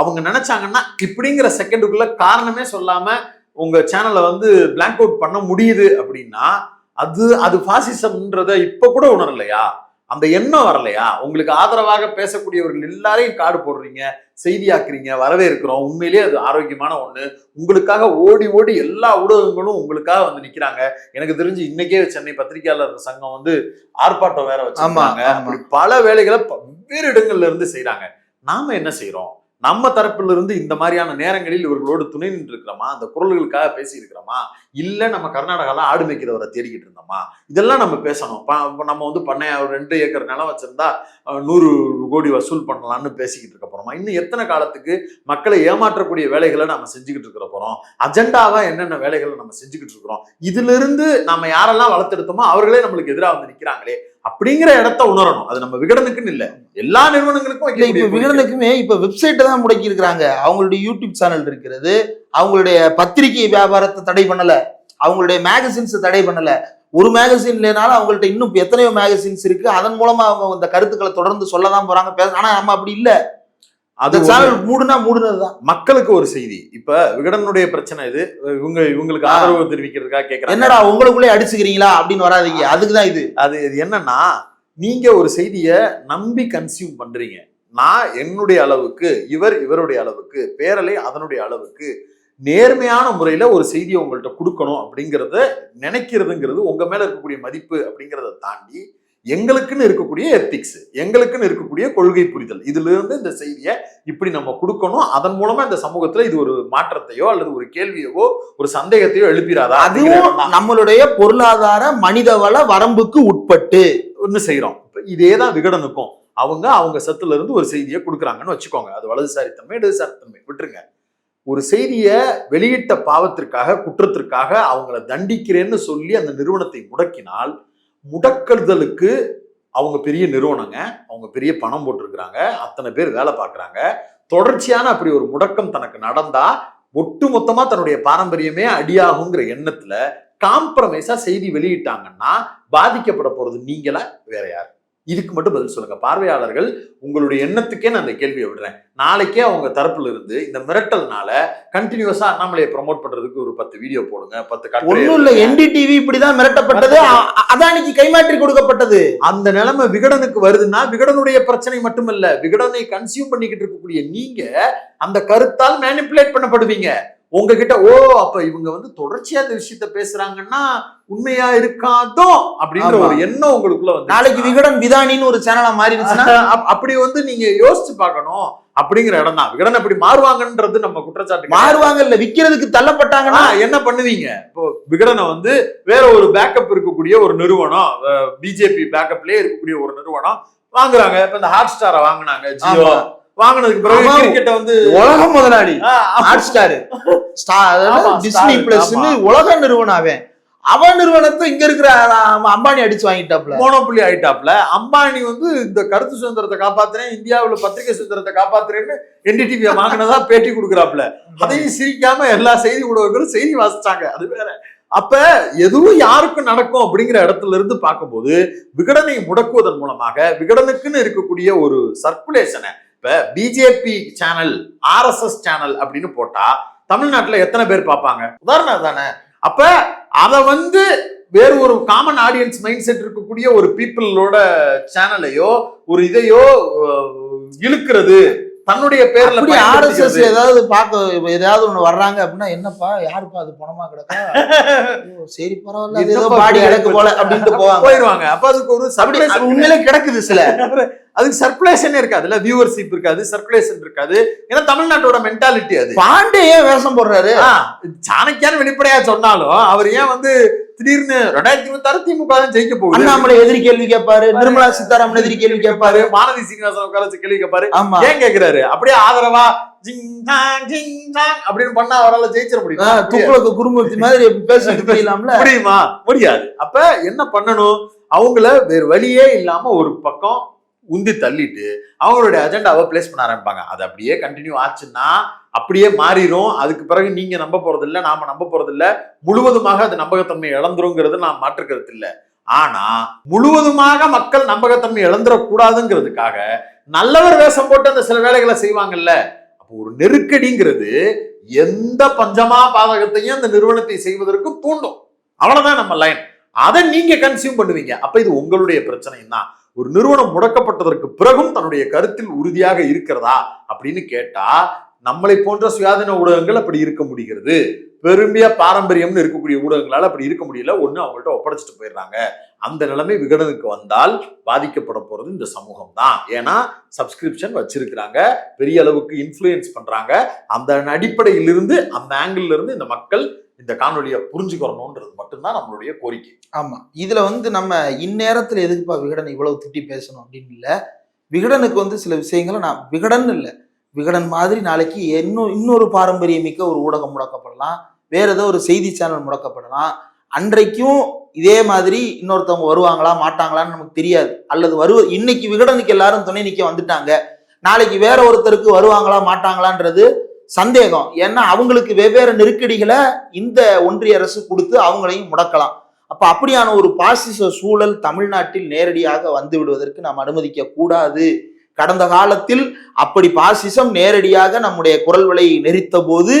அவங்க நினைச்சாங்கன்னா இப்படிங்கிற செகண்டுக்குள்ள காரணமே சொல்லாம உங்க சேனலை வந்து பிளாங்க் அவுட் பண்ண முடியுது அப்படின்னா அது அது பாசிசம்ன்றத இப்ப கூட உணரலையா? அந்த எண்ணம் வரலையா? உங்களுக்கு ஆதரவாக பேசக்கூடியவர்கள் எல்லாரையும் காடு போடுறீங்க செய்தியாக்குறீங்க வரவேற்கிறோம். உண்மையிலேயே அது ஆரோக்கியமான ஒண்ணு. உங்களுக்காக ஓடி ஓடி எல்லா ஊடகங்களும் உங்களுக்காக வந்து நிக்கிறாங்க. எனக்கு தெரிஞ்சு இன்னைக்கே சென்னை பத்திரிகையாளர் சங்கம் வந்து ஆர்ப்பாட்டம் வேற வச்சிருக்காங்க. பல வேலைகளை வெவ்வேறு இடங்கள்ல இருந்து செய்றாங்க. நாம என்ன செய்றோம்? நம்ம தரப்பிலிருந்து இருந்து இந்த மாதிரியான நேரங்களில் இவர்களோடு துணை நின்று இருக்கிறோமா அந்த குரல்களுக்காக பேசியிருக்கிறோமா? இல்லை நம்ம கர்நாடகாலாம் ஆடு மேய்க்கிறவரை தேடிக்கிட்டு இருந்தோமா? இதெல்லாம் நம்ம பேசணும். இப்போ நம்ம வந்து பண்ணைய ஒரு ரெண்டு ஏக்கர் நிலம் வச்சிருந்தா நூறு கோடி வசூல் பண்ணலாம்னு பேசிக்கிட்டு இருக்க போறோமா? இன்னும் எத்தனை காலத்துக்கு மக்களை ஏமாற்றக்கூடிய வேலைகளை நம்ம செஞ்சுக்கிட்டு இருக்கிற போறோம்? அஜெண்டாவா என்னென்ன வேலைகளை நம்ம செஞ்சுக்கிட்டு இருக்கிறோம்? இதிலிருந்து நம்ம யாரெல்லாம் வளர்த்தெடுத்தோமோ அவர்களே நம்மளுக்கு எதிராக வந்து நிற்கிறாங்களே அப்படிங்கிற இடத்த உணரணும். அது நம்ம விகடனுக்குன்னு இல்ல. எல்லா நிறுவனங்களுக்கும் இல்ல இப்ப. விகடனுக்குமே இப்ப வெப்சைட்டை தான் முடக்கி இருக்கிறாங்க அவங்களுடைய யூடியூப் சேனல் இருக்கிறது அவங்களுடைய பத்திரிகை வியாபாரத்தை தடை பண்ணல. அவங்களுடைய மேகசின்ஸ் தடை பண்ணல. ஒரு மேகசின் இல்லைனாலும் அவங்கள்ட்ட இன்னும் எத்தனையோ மேகசின்ஸ் இருக்கு. அதன் மூலமா அவங்க இந்த கருத்துக்களை தொடர்ந்து சொல்லதான் போறாங்க பேச ஆனா நம்ம அப்படி இல்ல. அது சேனல் மூடுனா மூடுனதுதான். மக்களுக்கு ஒரு செய்தி. இப்ப விகடனுடைய பிரச்சனை இது. இவங்க இவங்களுக்கு. ஆதரவு தெரிவிக்கிறதுக்காக கேக்குறாங்க. என்னடா உங்களுக்குள்ளே அடிச்சுக்கிறீங்களா அப்படின்னு வராதீங்க. அதுக்குதான் இது. அது இது என்னன்னா நீங்க ஒரு செய்திய நம்பி கன்சியூம் பண்றீங்க. நான் என்னுடைய அளவுக்கு இவர் இவருடைய அளவுக்கு பேரலை அதனுடைய அளவுக்கு நேர்மையான முறையில ஒரு செய்தியை உங்கள்கிட்ட கொடுக்கணும் அப்படிங்கறத நினைக்கிறதுங்கிறது உங்க மேல இருக்கக்கூடிய மதிப்பு அப்படிங்கறத தாண்டி எங்களுக்குன்னு இருக்கக்கூடிய எத்திக்ஸ் எங்களுக்குன்னு இருக்கக்கூடிய கொள்கை புரிதல். இதுல இருந்து இந்த செய்தியை இப்படி நம்ம கொடுக்கணும். அதன் மூலமா இந்த சமூகத்துல இது ஒரு மாற்றத்தையோ அல்லது ஒரு கேள்வியவோ ஒரு சந்தேகத்தையோ எழுப்பிடாதா அதுவும். நம்மளுடைய பொருளாதார மனிதவள வரம்புக்கு உட்பட்டு. ஒன்று செய்கிறோம் இப்போ இதே தான் விகடனுக்கும். அவங்க அவங்க சத்துல இருந்து ஒரு செய்தியை கொடுக்குறாங்கன்னு வச்சுக்கோங்க. அது வலதுசாரித்தன்மை இடதுசாரித்தன்மை. விட்டுருங்க. ஒரு செய்தியை வெளியிட்ட பாவத்திற்காக குற்றத்திற்காக அவங்கள தண்டிக்கிறேன்னு சொல்லி அந்த நிறுவனத்தை முடக்கினால் முடக்கல்தலுக்கு அவங்க பெரிய நிறுவனங்க. அவங்க பெரிய பணம் போட்டிருக்கிறாங்க. அத்தனை பேர் வேலை பார்க்குறாங்க. தொடர்ச்சியான அப்படி ஒரு முடக்கம் தனக்கு நடந்தா ஒட்டுமொத்தமா தன்னுடைய பாரம்பரியமே அடியாகுங்கிற எண்ணத்துல காம்ப்ரமைஸா செய்தி வெளியிட்டாங்கன்னா பாதிக்கப்பட போறது நீங்களா வேற யார்? இதுக்கு மட்டும் பதில் சொல்லுங்க. பார்வையாளர்கள் உங்களுடைய எண்ணத்துக்கே நான் அந்த கேள்வியை விடுறேன். நாளைக்கே அவங்க தரப்புல இருந்து இந்த மிரட்டல்னால கண்டினியூஸா அண்ணாமலையை ப்ரோமோட் பண்றதுக்கு ஒரு பத்து வீடியோ போடுங்க பத்து ஒண்ணும் இல்ல. என்டிடிவி இப்படிதான் மிரட்டப்பட்டது. அதானிக்கு கைமாற்றி கொடுக்கப்பட்டது. அந்த நிலைமை விகடனுக்கு வருதுன்னா விகடனுடைய பிரச்சனை மட்டுமல்ல விகடனை கன்சியூம் பண்ணிக்கிட்டு இருக்கக்கூடிய நீங்க அந்த கருத்தால் மேனிப்புலேட் பண்ணப்படுவீங்க. உங்ககிட்ட ஓ அப்ப இவங்க வந்து தொடர்ச்சியா இந்த விஷயத்த பேசுறாங்கன்னா உண்மையா இருக்காதோ? அப்படின்ற. ஒரு எண்ணம் உங்களுக்குள்ள வந்து நாளைக்கு விகடன் விதானின்னு ஒரு சேனலா மாறிடுச்சுன்னா? அப்- அப்படி வந்து நீங்க யோசிச்சு பார்க்கணும் அப்படிங்கிற இடம் தான். விகடன் அப்படி மாறுவாங்கன்றது நம்ம குற்றச்சாட்டு. மாறுவாங்க இல்ல விக்கிறதுக்கு தள்ளப்பட்டாங்கன்னா? என்ன பண்ணுவீங்க? இப்போ விகடனை வந்து வேற ஒரு பேக்கப் இருக்கக்கூடிய ஒரு நிறுவனம் பிஜேபி பேக்கப்லயே இருக்கக்கூடிய ஒரு நிறுவனம் வாங்குறாங்க. இப்ப இந்த ஹாட் ஸ்டாரை வாங்குனாங்க ஜியோ. வாங்குனதுக்கு பிறகு. கிரிக்கெட்டை வந்து உலக முதலாளி. ஹாட் ஸ்டார் டிஸ்னி பிளஸ்ன்னு உலக நிறுவனம் அவன். அவன் நிறுவனத்தை இங்க இருக்கிற அம்பானி அடிச்சு வாங்கிட்டாப்ல மோனோபுலி ஆயிட்டாப்ல அம்பானி வந்து இந்த கருத்து சுதந்திரத்தை காப்பாத்துறேன் இந்தியாவுல பத்திரிகை சுதந்திரத்தை காப்பாத்துறேன்னு என்டிடிவியை வாங்கினதா பேட்டி கொடுக்குறாப்ல அதையும் சிரிக்காம எல்லா செய்தி ஊடகங்களும் செய்தி வாசிச்சாங்க. அது வேற. அப்ப எதுவும் யாருக்கும் நடக்கும் அப்படிங்கிற இடத்துல இருந்து பார்க்கும்போது விகடனை முடக்குவதன் மூலமாக விகடனுக்குன்னு இருக்கக்கூடிய ஒரு சர்க்குலேஷனை இப்போ பிஜேபி சேனல் ஆர்எஸ்எஸ் சேனல் அப்படின்னு போட்டா தமிழ்நாட்டில் எத்தனை பேர் பார்ப்பாங்க? உதாரணம் தானே அப்போ அதை வந்து வேறு ஒரு காமன் ஆடியன்ஸ் மைண்ட் செட் இருக்கக்கூடிய ஒரு பீப்புளோட சேனலையோ ஒரு இதையோ இழுக்கிறது. தன்னுடைய பேர்ல அப்படி ஆர்எஸ்எஸ். ஏதாவது பார்க்க ஏதாவது ஒண்ணு வர்றாங்க அப்படின்னா என்னப்பா யாருப்பா அது பணமா கிடக்கா? [laughs] சரி பரவாயில்ல ஏதோ பாடி கிடக்கு போல அப்படின்ட்டு போவாங்க. போயிருவாங்க. அப்ப அதுக்கு ஒரு சர்க்குலேஷன் உண்மையிலே கிடக்குது சில. [laughs] அதுக்கு சர்க்குலேஷன் இருக்காதுல்ல வியூவர்ஷிப் இருக்காது சர்க்குலேஷன் இருக்காது. ஏன்னா தமிழ்நாட்டோட மென்டாலிட்டி அது. பாண்டே ஏன் வேஷம் போடுறாரு? சாணக்கியான்னு வெளிப்படையா சொன்னாலும் அவர் ஏன் வந்து திடீர்னு ரெண்டாயிரத்தி இருபத்தி ஆறு திமுக தான் ஜெயிக்க போகுது. அண்ணாமலை எதிரி கேள்வி கேட்பாரு நிர்மலா சீதாராமன் எதிரி கேள்வி கேட்பாரு. மாணவி சீனிவாசன் உட்கார வச்சு கேள்வி கேட்பாரு. ஆமா. ஏன் கேக்குறாரு? அப்படியே ஆதரவா அப்படின்னு பண்ணா அவரால ஜெயிச்சிட முடியுமா? ஆ, துக்குளக்கு குருமூர்த்தி மாதிரி பேசிட்டு [laughs] தெரியலாம்ல முடியுமா? முடியாது. அப்ப என்ன பண்ணணும்? அவங்கள வேறு வழியே இல்லாம ஒரு பக்கம் உந்தி தள்ளிட்டு அவங்களுடைய அஜெண்டாவை பிளேஸ் பண்ண ஆரம்பிப்பாங்க. அது அப்படியே கண்டினியூ ஆச்சுன்னா அப்படியே மாறிடும் அதுக்கு பிறகு நீங்க நம்ப போறது நாம நம்ப போறது முழுவதுமாக அது நம்பகத்தன்மை இழந்துருங்கிறது நான் மாற்றுக்கிறது இல்லை ஆனா முழுவதுமாக மக்கள் நம்பகத்தன்மை இழந்துடக்கூடாதுங்கிறதுக்காக நல்லவர் வேஷம் போட்டு அந்த சில வேலைகளை செய்வாங்கல்ல. அப்போ ஒரு நெருக்கடிங்கிறது எந்த பஞ்சமா பாதகத்தையும் அந்த நிறுவனத்தை செய்வதற்கு தூண்டும். அவ்வளவுதான் நம்ம லைன் அதை நீங்க கன்சியூம் பண்ணுவீங்க. அப்ப இது உங்களுடைய பிரச்சனை தான் ஒரு நிறுவனம் முடக்கப்பட்டதற்கு பிறகும் தன்னுடைய கருத்தில் உறுதியாக இருக்கிறதா அப்படின்னு கேட்டா நம்மளை போன்ற சுயாதீன ஊடகங்கள் அப்படி இருக்க முடிகிறது. பெருமையா பாரம்பரியம்னு இருக்கக்கூடிய ஊடகங்களால் அப்படி இருக்க முடியல. ஒன்று அவங்கள்ட்ட ஒப்படைச்சிட்டு போயிடுறாங்க. அந்த நிலைமை விகடனுக்கு வந்தால் பாதிக்கப்பட போகிறது இந்த சமூகம் தான். ஏன்னா சப்ஸ்கிரிப்ஷன் வச்சிருக்கிறாங்க. பெரிய அளவுக்கு இன்ஃப்ளூயன்ஸ் பண்ணுறாங்க அந்த அடிப்படையிலிருந்து அந்த ஆங்கிள்லேருந்து இந்த மக்கள் இந்த காணொலியை புரிஞ்சுக்கிறணுன்றது மட்டும்தான் நம்மளுடைய கோரிக்கை. ஆமாம் இதில் வந்து நம்ம இந்நேரத்தில் எதுக்குப்பா விகடன் இவ்வளவு திட்டி பேசணும் அப்படின்னு இல்லை. விகடனுக்கு வந்து சில விஷயங்களை நான் விகடன் இல்லை. விகடன் மாதிரி நாளைக்கு இன்னும் இன்னொரு பாரம்பரியமிக்க ஒரு ஊடகம் முடக்கப்படலாம். வேற ஏதோ ஒரு செய்தி சேனல் முடக்கப்படலாம். அன்றைக்கும் இதே மாதிரி இன்னொருத்தவங்க வருவாங்களா மாட்டாங்களான்னு நமக்கு தெரியாது. அல்லது வருவ இன்னைக்கு விகடனுக்கு எல்லாரும் துணை நிக்க வந்துட்டாங்க. நாளைக்கு வேற ஒருத்தருக்கு வருவாங்களா மாட்டாங்களான்றது சந்தேகம். ஏன்னா அவங்களுக்கு வெவ்வேறு நெருக்கடிகளை இந்த ஒன்றிய அரசு கொடுத்து அவங்களையும் முடக்கலாம். அப்ப அப்படியான ஒரு பாசிச சூழல் தமிழ்நாட்டில் நேரடியாக வந்து விடுவதற்கு நாம் அனுமதிக்க கூடாது கடந்த காலத்தில் அப்படி பாசிசம் நேரடியாக நம்முடைய குரல் விலையை நெறித்த போது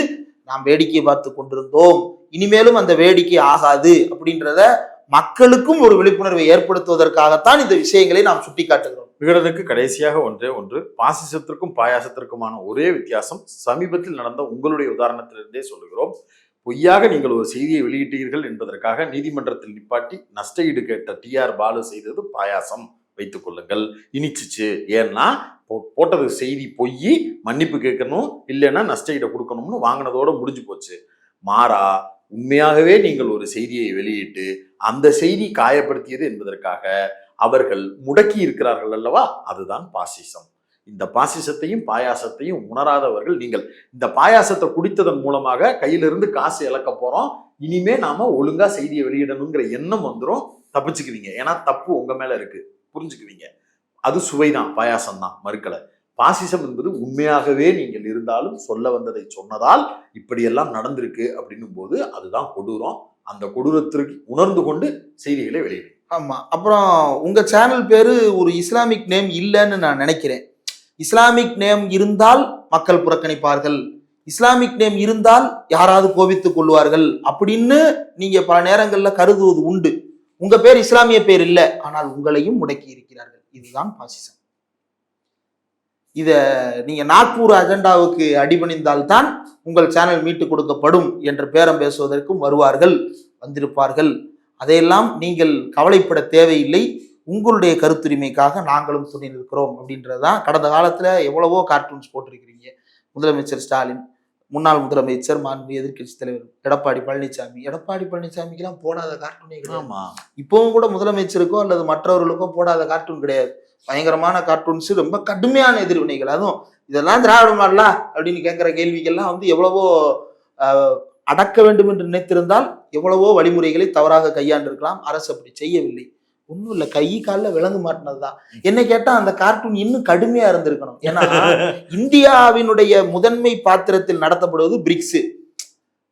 நாம் வேடிக்கை பார்த்து கொண்டிருந்தோம். இனிமேலும் அந்த வேடிக்கை ஆகாது அப்படின்றத மக்களுக்கும் ஒரு விழிப்புணர்வை ஏற்படுத்துவதற்காகத்தான் இந்த விஷயங்களை நாம் சுட்டிக்காட்டுகிறோம். விகடனுக்கு கடைசியாக ஒன்றே ஒன்று பாசிசத்திற்கும் பாயாசத்திற்குமான ஒரே வித்தியாசம் சமீபத்தில் நடந்த உங்களுடைய உதாரணத்திலிருந்தே சொல்லுகிறோம். பொய்யாக நீங்கள் ஒரு செய்தியை வெளியிட்டீர்கள் என்பதற்காக நீதிமன்றத்தில் நிப்பாட்டி நஷ்ட ஈடு கேட்ட டிஆர் பாலு செய்தது பாயாசம். வைத்துக் கொள்ளுங்கள். இனிச்சிச்சு. ஏன்னா போ- போட்டது செய்தி பொய் மன்னிப்பு கேட்கணும் இல்லைன்னா நஷ்டஈடை கொடுக்கணும்னு வாங்கினதோட முடிஞ்சு போச்சு. மாறா உண்மையாகவே நீங்கள் ஒரு செய்தியை வெளியிட்டு அந்த செய்தி காயப்படுத்தியது என்பதற்காக அவர்கள் முடக்கி இருக்கிறார்கள் அல்லவா? அதுதான் பாசிசம். இந்த பாசிசத்தையும் பாயாசத்தையும் உணராதவர்கள் நீங்கள். இந்த பாயாசத்தை குடித்ததன் மூலமாக கையிலிருந்து காசு இழக்க போறோம். இனிமே நாம ஒழுங்கா செய்தியை வெளியிடணுங்கிற எண்ணம் வந்துடும் தப்பிச்சுக்குவீங்க. ஏன்னா தப்பு உங்க மேல இருக்கு. புரிஞ்சுக்குவீங்க. அது சுவை தான் பாயாசம் தான் மறுக்கலை. பாசிசம் என்பது உண்மையாகவே நீங்கள் இருந்தாலும் சொல்ல வந்ததை சொன்னதால் இப்படியெல்லாம் நடந்திருக்கு அப்படின்னும் போது அதுதான் கொடூரம். அந்த கொடூரத்திற்கு உணர்ந்து கொண்டு செய்திகளை வெளியிடும் ஆமா. அப்புறம் உங்க சேனல் பேரு ஒரு இஸ்லாமிக் நேம் இல்லைன்னு நான் நினைக்கிறேன். இஸ்லாமிக் நேம் இருந்தால் மக்கள் புறக்கணிப்பார்கள். இஸ்லாமிக் நேம் இருந்தால் யாராவது கோபித்துக் கொள்வார்கள் அப்படின்னு நீங்க பல நேரங்கள்ல கருதுவது உண்டு. உங்க பேர் இஸ்லாமிய பேர் இல்லை ஆனால் உங்களையும் முடக்கி இருக்கிறார்கள். இதுதான் பாசிசம் இத நீங்க நாக்பூர் அஜெண்டாவுக்கு அடிபணிந்தால்தான் உங்கள் சேனல் மீட்டு கொடுக்கப்படும் என்று பேரம் பேசுவதற்கும் வருவார்கள் வந்திருப்பார்கள். அதையெல்லாம் நீங்கள் கவலைப்பட தேவையில்லை. உங்களுடைய கருத்துரிமைக்காக நாங்களும் துணை நிற்கிறோம் அப்படின்றதுதான் கடந்த காலத்துல எவ்வளவோ கார்ட்டூன்ஸ் போட்டிருக்கிறீங்க. முதலமைச்சர் ஸ்டாலின் முன்னாள் முதலமைச்சர் மாண்பு எதிர்க்கட்சி தலைவர் எடப்பாடி பழனிசாமி. எடப்பாடி பழனிசாமிக்கெல்லாம் போடாத கார்ட்டூனே கிடையாது. இப்பவும் கூட முதலமைச்சருக்கோ அல்லது மற்றவர்களுக்கோ போடாத கார்ட்டூன் கிடையாது. பயங்கரமான கார்ட்டூன்ஸ் ரொம்ப கடுமையான எதிர்வினைகள். அதுவும் இதெல்லாம் திராவிட மாடலா அப்படின்னு கேட்கிற கேள்விக்கெல்லாம் வந்து எவ்வளவோ அடக்க வேண்டும் என்று நினைத்திருந்தால் எவ்வளவோ வழிமுறைகளை தவறாக கையாண்டிருக்கலாம். அரசு அப்படி செய்யவில்லை. ஒன்றும் இல்லை. கை காலில் விலங்கு மாட்டினதுதான். என்ன கேட்டா அந்த கார்ட்டூன் இன்னும் கடுமையா இருந்திருக்கணும். ஏன்னா இந்தியாவினுடைய முதன்மை பாத்திரத்தில் நடத்தப்படுவது பிரிக்ஸ்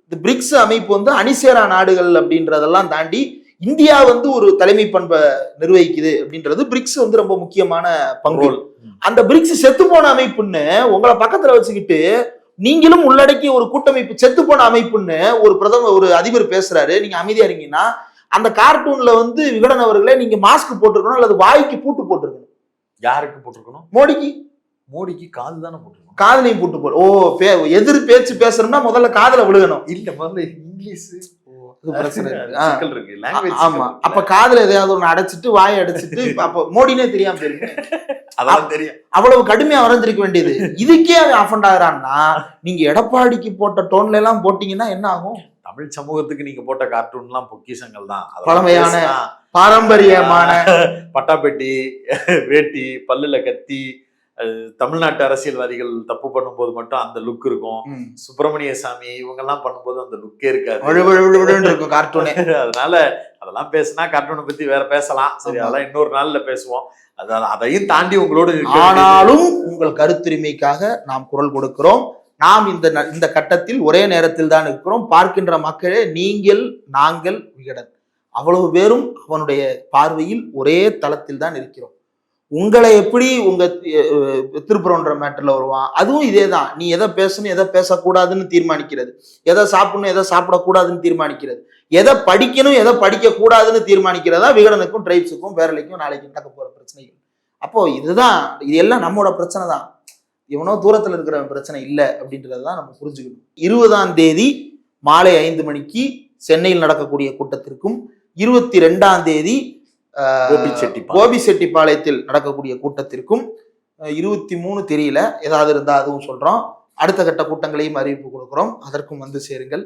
இந்த பிரிக்ஸ் அமைப்பு வந்து அணிசேரா நாடுகள் அப்படின்றதெல்லாம் தாண்டி இந்தியா வந்து ஒரு தலைமை பண்பை நிர்வகிக்குது அப்படின்றது பிரிக்ஸ் வந்து ரொம்ப முக்கியமான பங்கு. ரோல். அந்த பிரிக்ஸ் செத்து போன அமைப்புன்னு உங்களை பக்கத்துல வச்சுக்கிட்டு நீங்களும் உள்ளடக்கிய ஒரு கூட்டமைப்பு செத்து போன அமைப்புன்னு ஒரு பிரதமர் ஒரு அதிபர் பேசுறாரு. நீங்க அமைதியா இருங்கீங்கன்னா அந்த கார்ட்டூன்ல வந்து விகடன் அவர்களே நீங்க மாஸ்க் போட்டிருக்கணும் அல்லது வாய்க்கு பூட்டு போட்டிருக்கணும். யாருக்கு போட்டிருக்கணும்? மோடிக்கு. மோடிக்கு காது தானே போட்டிருக்கணும். காதலையும் பூட்டு போடு ஓ பே எதிர் பேச்சு பேசணும்னா முதல்ல காதுல விழுகணும். இல்ல முதல்ல இங்கிலீஷ். ஆமா. அப்ப காதுல எதையாவது ஒண்ணு அடைச்சிட்டு வாயை அடைச்சிட்டு [laughs] அப்ப மோடினே தெரியாம போயிருக்கு அதெல்லாம் தெரியும். அவ்வளவு கடுமையா வரைஞ்சிருக்க வேண்டியது. இதுக்கே அவன் அஃபண்ட் ஆகுறான்னா நீங்க எடப்பாடிக்கு போட்ட டோன்ல எல்லாம் போட்டீங்கன்னா என்ன ஆகும்? தமிழ் சமூகத்துக்கு நீங்க போட்ட கார்ட்டூன்லாம் பொக்கிஷங்கள் தான். பழமையான பாரம்பரியமான [laughs] பட்டாப்பெட்டி வேட்டி பல்லுல கத்தி தமிழ்நாட்டு அரசியல்வாதிகள் தப்பு பண்ணும்போது மட்டும் அந்த லுக் இருக்கும். சுப்பிரமணிய சாமி இவங்க எல்லாம் பண்ணும்போது அந்த லுக்கே இருக்காது. கார்ட்டூனே. [laughs] அதனால அதெல்லாம் பேசினா கார்ட்டூனை பத்தி வேற பேசலாம். சரி. அதெல்லாம் இன்னொரு நாள்ல பேசுவோம். அதான் அதையும் தாண்டி உங்களோட ஆனாலும் உங்கள் கருத்துரிமைக்காக நாம் குரல் கொடுக்கிறோம். நாம் இந்த ந- இந்த கட்டத்தில் ஒரே நேரத்தில் தான் இருக்கிறோம். பார்க்கின்ற மக்களே நீங்கள் நாங்கள் விகடன் அவ்வளவு பேரும் அவனுடைய பார்வையில் ஒரே தளத்தில் தான் இருக்கிறோம். உங்களை எப்படி உங்க திருப்புறன்ற மேட்டர்ல வருவான்? அதுவும் இதே தான். நீ எதை பேசணும் எதை பேசக்கூடாதுன்னு தீர்மானிக்கிறது. எதை சாப்பிடணும் எதை சாப்பிடக்கூடாதுன்னு தீர்மானிக்கிறது. எதை படிக்கணும் எதை படிக்க கூடாதுன்னு தீர்மானிக்கிறதா விகடனுக்கும் ட்ரைப்ஸுக்கும் பேரலைக்கும் நாளைக்கு நடக்க போற பிரச்சனைகள். அப்போ இதுதான் இது எல்லாம் நம்மளோட பிரச்சனை தான். இவனோ தூரத்துல இருக்கிற பிரச்சனை இல்லை அப்படின்றத தான் நம்ம புரிஞ்சுக்கணும். இருபதாம் தேதி மாலை ஐந்து மணிக்கு சென்னையில் நடக்கக்கூடிய கூட்டத்திற்கும் இருபத்தி ரெண்டாம் தேதி கோபிச்செட்டிப்பாளையம். கோபிச்செட்டிப்பாளையத்தில் நடக்கக்கூடிய கூட்டத்திற்கும் இருபத்தி மூணு தெரியல. ஏதாவது இருந்தா அதுவும் சொல்றோம். அடுத்த கட்ட கூட்டங்களையும் அறிவிப்பு கொடுக்கிறோம். அதற்கும் வந்து சேருங்கள்.